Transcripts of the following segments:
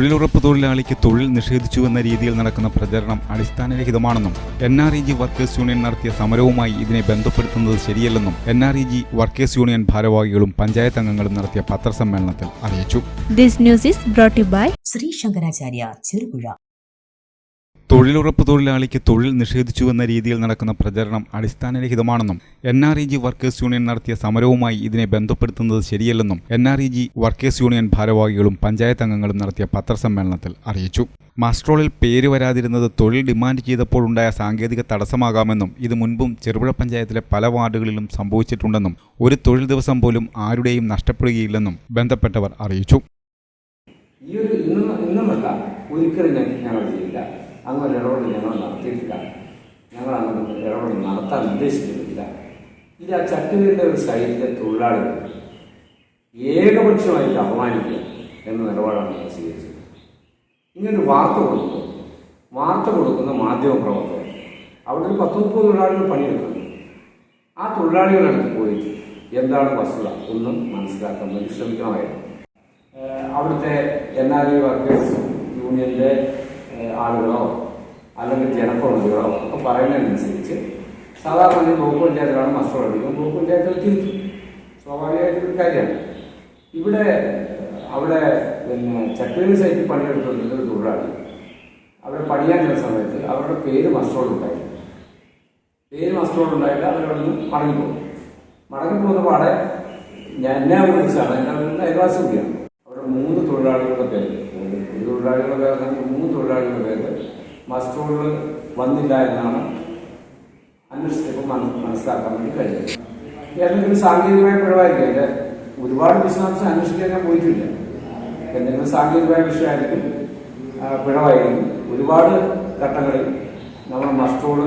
തൊഴിലുറപ്പ് തൊഴിലാളിക്ക് തൊഴിൽ നിഷേധിച്ചു എന്ന രീതിയിൽ നടക്കുന്ന പ്രചരണം അടിസ്ഥാനരഹിതമാണെന്നും N R E G workers union നടത്തിയ സമരവുമായി ഇതിനെ ബന്ധപ്പെടുത്തുന്നത് ശരിയല്ലെന്നും N R E G workers union ഭാരവാഹികളും പഞ്ചായത്ത് അംഗങ്ങളും നടത്തിയ പത്രസമ്മേളനത്തിൽ അറിയിച്ചു. This news is brought by by Shri Shankaracharya Cherupuzha. തൊഴിലുറപ്പ് തൊഴിലാളിക്ക് തൊഴിൽ നിഷേധിച്ചു എന്ന രീതിയിൽ നടക്കുന്ന പ്രചരണം അടിസ്ഥാനരഹിതമാണെന്നും N R E G workers union നടത്തിയ സമരവുമായി ഇതിനെ ബന്ധപ്പെടുത്തുന്നത് ശരിയല്ലെന്നും N R E G workers union ഭാരവാഹികളും പഞ്ചായത്ത് അംഗങ്ങളും നടത്തിയ പത്രസമ്മേളനത്തിൽ അറിയിച്ചു. മാസ്ട്രോളിൽ പേര് വരാതിരുന്നത് തൊഴിൽ ഡിമാൻഡ് ചെയ്തപ്പോഴുണ്ടായ സാങ്കേതിക തടസ്സമാകാമെന്നും ഇത് മുൻപും ചെറുപുഴ പഞ്ചായത്തിലെ പല വാർഡുകളിലും സംഭവിച്ചിട്ടുണ്ടെന്നും ഒരു തൊഴിൽ ദിവസം പോലും ആരുടെയും നഷ്ടപ്പെടുകയില്ലെന്നും ബന്ധപ്പെട്ടവർ അറിയിച്ചു. ഈ ഒരു ഇന്നും ഇന്നുമല്ല ഒരിക്കലും ഞാൻ ചെയ്യില്ല. അങ്ങനെ ഇടപെടൽ ഞങ്ങൾ നടത്തിയിട്ടില്ല. ഞങ്ങൾ അങ്ങനെ ഇടപെടൽ നടത്താൻ ഉദ്ദേശിക്കുന്നില്ല. ഇത് ആ ചട്ടുകളുടെ ഒരു സൈഡിലെ തൊഴിലാളികൾ ഏകപക്ഷമായിട്ട് അപമാനിക്കുക എന്ന നിലപാടാണ് ഞങ്ങൾ സ്വീകരിച്ചത്. ഇങ്ങനൊരു വാർത്ത കൊടുക്കുന്നു വാർത്ത കൊടുക്കുന്ന മാധ്യമ പ്രവർത്തകർ അവിടെ ഒരു പത്ത് മുപ്പത് തൊഴിലാളികൾ പണിയെടുക്കുന്നു. ആ തൊഴിലാളികളടുത്ത് പോയിട്ട് എന്താണ് വസ്തുത? ഒന്നും മനസ്സിലാക്കാൻ ശ്രമിക്കണമായിരുന്നു. അവിടുത്തെ എൻ ആർ ഐ വർക്കേഴ്സ് യൂണിയന്റെ ആളുകളോ അല്ലെങ്കിൽ ജനപ്രതിനിധികളോ ഒക്കെ പറയുന്നതിനനുസരിച്ച് സാധാരണ ബ്ലോക്ക് പഞ്ചായത്തിലാണ് മസ്റ്റർ പഠിക്കുന്നത് ബ്ലോക്ക് പഞ്ചായത്തിൽ തിരിച്ചു. സ്വാഭാവികമായിട്ടൊരു കാര്യമാണ്. ഇവിടെ അവിടെ പിന്നെ ചക്രീ സൈറ്റിൽ പണിയെടുത്തുകൊണ്ടിരുന്ന ഒരു തൊഴിലാളി. അവിടെ പണിയാൻ ചില സമയത്ത് അവരുടെ പേര് മസ്റ്ററോട് ഉണ്ടായിരുന്നു പേര് മസ്റ്ററോട് ഉണ്ടായിട്ട് അവരവിടെ നിന്ന് മടങ്ങിപ്പോകും മടങ്ങിപ്പോകുന്ന പാടെ ഞാൻ എന്നെ വിളിച്ചാണ്. എന്നെ അയൽവാസി കൂടിയാണ്. അവിടെ മൂന്ന് തൊഴിലാളികളുടെ പേര്. ഒരു തൊഴിലാളികളുടെ പേര് മൂന്ന് തൊഴിലാളികളുടെ പേര് മസ്റ്റോളുകൾ വന്നില്ല എന്നാണ് അന്വേഷിച്ചപ്പോൾ മന- മനസ്സിലാക്കാൻ വേണ്ടി കഴിഞ്ഞത്. ഏതെങ്കിലും സാങ്കേതികമായ പിഴവായിരിക്കും. അല്ലെ ഒരുപാട് വിശദാംശം അന്വേഷിക്കാൻ ഞാൻ പോയിട്ടില്ല. എന്തെങ്കിലും സാങ്കേതികമായ വിഷയമായിരിക്കും പിഴവായിരിക്കും. ഒരുപാട് ഘട്ടങ്ങളിൽ നമ്മൾ മസ്റ്റോൾ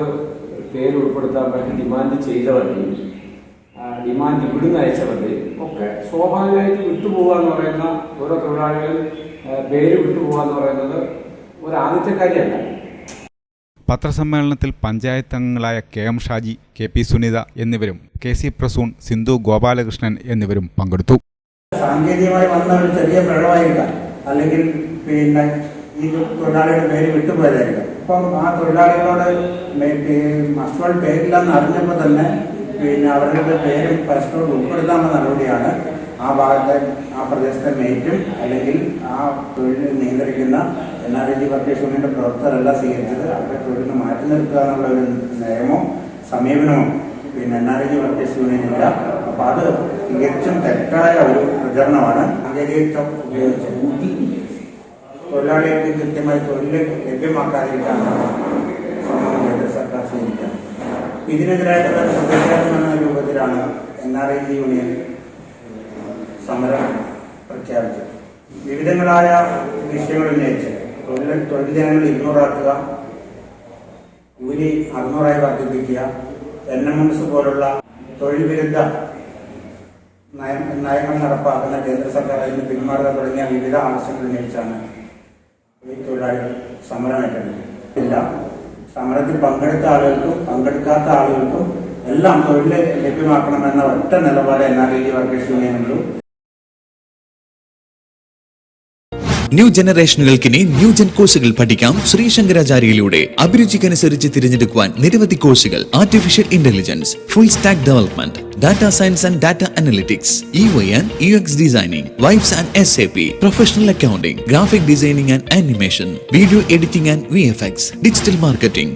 പേര് ഉൾപ്പെടുത്താൻ വേണ്ടി ഡിമാൻഡ് ചെയ്തവരുടെയും ഡിമാൻഡ് ഇവിടുന്ന് അയച്ചവരുടെയും ഒക്കെ സ്വാഭാവികമായിട്ട് വിട്ടുപോകുക എന്ന് പറയുന്ന ഓരോ തൊഴിലാളികൾ പേര് വിട്ടുപോകുക എന്ന് പറയുന്നത് ഒരു ആദ്യത്തെ കാര്യമല്ല പത്രസമ്മേളനത്തിൽ പഞ്ചായത്ത് അംഗങ്ങളായ K M Shaji K P Sunitha എന്നിവരും കെ സി പ്രസൂൺ സിന്ധു ഗോപാലകൃഷ്ണൻ എന്നിവരും പങ്കെടുത്തു. സാങ്കേതികമായി വന്ന ഒരു ചെറിയ പിഴവായിരിക്കാം. അല്ലെങ്കിൽ പിന്നെ ഈ തൊഴിലാളിയുടെ പേര് വിട്ടുപോയതായിരിക്കാം. അപ്പം ആ തൊഴിലാളികളോട് മസ്റ്റുകൾ പേരില്ലെന്ന് അറിഞ്ഞപ്പോൾ തന്നെ പിന്നെ അവരുടെ പേരും പരസ്പരം ഉൾപ്പെടുത്താനുള്ള നടപടിയാണ് ആ ഭാഗത്തെ ആ പ്രദേശത്തെ മേറ്റും അല്ലെങ്കിൽ ആ തൊഴിലിനെ നിയന്ത്രിക്കുന്ന എൻ ആർ ജി വർക്കേഴ്സ് യൂണിയന്റെ പ്രവർത്തകരല്ല സ്വീകരിച്ചത് അവരുടെ തൊഴിലിന് മാറ്റി നിർത്തുക എന്നുള്ള ഒരു നിയമോ സമീപനമോ പിന്നെ എൻ ആർ ജി വർക്കേഴ്സ് യൂണിയനില്ല അപ്പൊ അത് തികച്ചും തെറ്റായ ഒരു പ്രചരണമാണ്. സാങ്കേതിക ഉപയോഗിച്ച് തൊഴിലാളികൾക്ക് കൃത്യമായി തൊഴിൽ ലഭ്യമാക്കാതിരിക്കാനാണ് സർക്കാർ സ്വീകരിക്കുക ഇതിനെതിരായിട്ടുള്ള പ്രതിഷേധം എന്ന രൂപത്തിലാണ് N R I G union സമരം പ്രഖ്യാപിച്ചത്. വിവിധങ്ങളായ വിഷയങ്ങൾ ഉന്നയിച്ച് തൊഴിൽ തൊഴിൽ ജനങ്ങൾ ഇരുന്നൂറാക്കുക കൂലി അറുന്നൂറായി വർദ്ധിപ്പിക്കുക എൻ എം എംസ് പോലുള്ള തൊഴിൽ വിരുദ്ധ നയം നയങ്ങൾ നടപ്പാക്കുന്ന കേന്ദ്ര സർക്കാർ അതിന് പിന്മാറുക തുടങ്ങിയ വിവിധ ആവശ്യങ്ങൾ ഉന്നയിച്ചാണ് ഈ തൊഴിലാളികൾ സമരം ഏറ്റെടുക്കുന്നത് ഇല്ല. സമരത്തിൽ പങ്കെടുത്ത ആളുകൾക്കും പങ്കെടുക്കാത്ത ആളുകൾക്കും എല്ലാം തൊഴിൽ ലഭ്യമാക്കണമെന്ന ഒറ്റ നിലപാട് എൻ ആർ ഐ വർക്കേഴ്സ് യൂണിയനുള്ളൂ ന്യൂ ജനറേഷനുകൾക്കിനി ന്യൂ ജെൻ കോഴ്സുകൾ പഠിക്കാം ശ്രീ ശങ്കരാചാര്യയിലൂടെ. അഭിരുചിക്കനുസരിച്ച് തിരഞ്ഞെടുക്കുവാൻ നിരവധി കോഴ്സുകൾ. Artificial intelligence full stack development data science and data analytics E Y and U X designing vibes and S A P professional accounting graphic designing and animation video editing and V F X digital marketing